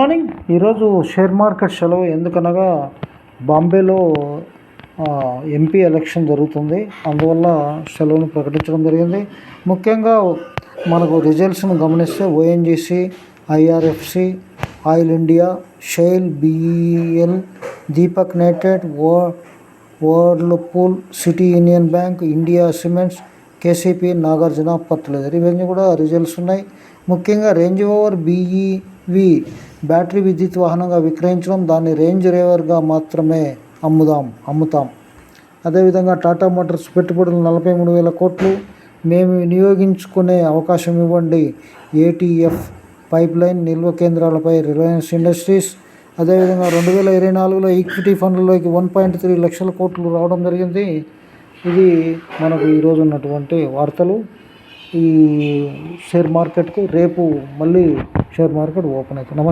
Morning ఈరోజు share market సెలవు. ఎందుకనగా బాంబేలో ఎంపీ ఎలక్షన్ జరుగుతుంది. అందువల్ల సెలవును ప్రకటించడం జరిగింది. ముఖ్యంగా మనకు రిజల్ట్స్ను గమనిస్తే ONGC IRFC oil India షైల్ BEL Deepak nitrate ఓ Whirlpool City Union Bank India cements KCP Nagarjuna fertilizer ఇవన్నీ కూడా రిజల్ట్స్ ఉన్నాయి. ముఖ్యంగా రేంజ్ ఓవర్ వి బ్యాటరీ విద్యుత్ వాహనంగా విక్రయించడం దాన్ని రేంజ్ రేవర్గా మాత్రమే అమ్ముదాం అమ్ముతాం. అదేవిధంగా టాటా మోటార్స్ పెట్టుబడులు నలభై మూడు వేల కోట్లు. మేము వినియోగించుకునే అవకాశం ఇవ్వండి. ఏటీఎఫ్ పైప్ లైన్ నిల్వ కేంద్రాలపై రిలయన్స్ ఇండస్ట్రీస్. అదేవిధంగా రెండు వేల ఇరవై నాలుగులో ఈక్విటీ ఫండ్లలోకి వన్ పాయింట్ త్రీ లక్షల కోట్లు రావడం జరిగింది. ఇది మనకు ఈరోజు ఉన్నటువంటి వార్తలు. ఈ షేర్ మార్కెట్కు రేపు మళ్ళీ షేర్ మార్కెట్ ఓపెన్ అవుతుంది నమస్తే